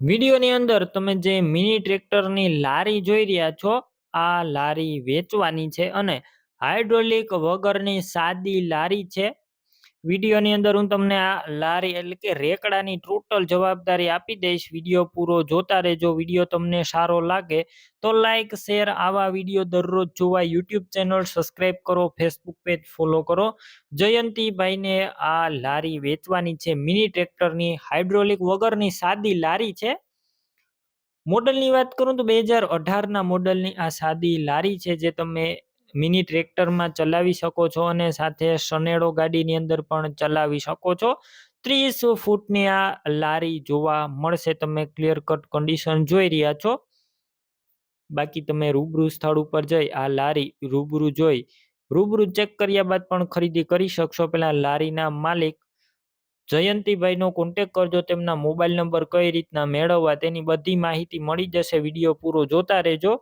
વિડીયોની અંદર તમે જે મિની ટ્રેક્ટરની લારી જોઈ રહ્યા છો, આ લારી વેચવાની છે અને હાઇડ્રોલિક વગરની સાદી લારી છે. વિડીયોની અંદર હું તમને આ લારી એટલે કે રેકડાની ટોટલ જવાબદારી આપી દઈશ. વીડિયો પૂરો જોતા રહેજો. વીડિયો તમને સારો લાગે તો લાઈક, શેર આવા વીડિયો દરરોજ જોવા યુટ્યુબ ચેનલ સબસ્ક્રાઈબ કરો, ફેસબુક પેજ ફોલો કરો. જયંતિભાઈને આ લારી વેચવાની છે મિની ટ્રેક્ટરની હાઇડ્રોલિક વગરની સાદી લારી છે. મોડલની વાત કરું તો બે હજાર અઢારના મોડલની આ સાદી લારી છે જે તમે મિની ટ્રેક્ટરમાં ચલાવી શકો છો અને સાથે સનેડો ગાડીની અંદર પણ ચલાવી શકો છો. ત્રીસ ફૂટની આ લારી જોવા મળશે. તમે ક્લિયર કટ કન્ડિશન જોઈ રહ્યા છો. બાકી તમે રૂબરૂ સ્થળ ઉપર જઈ આ લારી રૂબરૂ જોઈ. રૂબરૂ ચેક કર્યા બાદ પણ ખરીદી કરી શકશો. પેલા લારીના માલિક જયંતિભાઈનો કોન્ટેક કરજો. તેમના મોબાઈલ નંબર કઈ રીતના મેળવવા તેની બધી માહિતી મળી જશે. વીડિયો પૂરો જોતા રહેજો.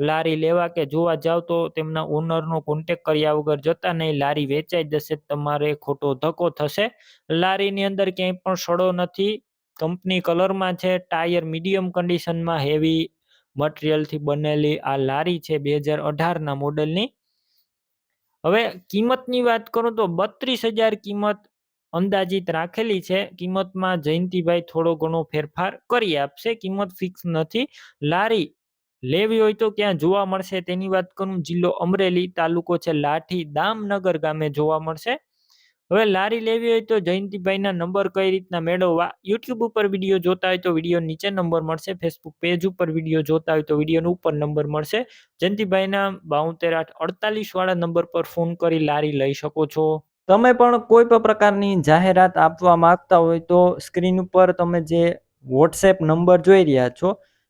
લારી લેવા કે જોવા જાવ તો તેમના ઓનરનો કોન્ટેક કર્યા વગર જતા નહીં. લારી વેચાઈ જશે, તમારે ખોટો ધક્કો થશે. લારીની અંદર ક્યાંય પણ સડો નથી. કંપની કલરમાં છે, ટાયર મીડિયમ કન્ડિશનમાં હેવી મટીરિયલથી બનેલી આ લારી છે બે હજાર અઢારના મોડલની. હવે કિંમતની વાત કરું તો બત્રીસ હજાર કિંમત અંદાજિત રાખેલી છે. કિંમતમાં જયંતિભાઈ થોડો ઘણો ફેરફાર કરી આપશે. કિંમત ફિક્સ નથી. લારી લેવી હોય તો ક્યાં જોવા મળશે? તેની વાત કરું. જિલ્લો અમરેલી તાલુકો છે લાઠી દામનગર ગામે જોવા મળશે. હવે લારી લેવી હોય તો જયંતિભાઈના નંબર કઈ રીતના મેળવવા? યુટ્યુબ ઉપર વીડિયો જોતા હોય તો વીડિયો નીચે નંબર મળશે. ફેસબુક પેજ ઉપર વીડિયો જોતા હોય તો વિડીયોનો ઉપર નંબર મળશે. જયંતિભાઈના બાઉતેર આઠ અડતાલીસ વાળા નંબર પર ફોન કરી લારી લઈ શકો છો. તમે પણ કોઈ પણ પ્રકારની જાહેરાત આપવા માંગતા હોય તો સ્ક્રીન ઉપર તમે જે વોટ્સએપ નંબર જોઈ રહ્યા છો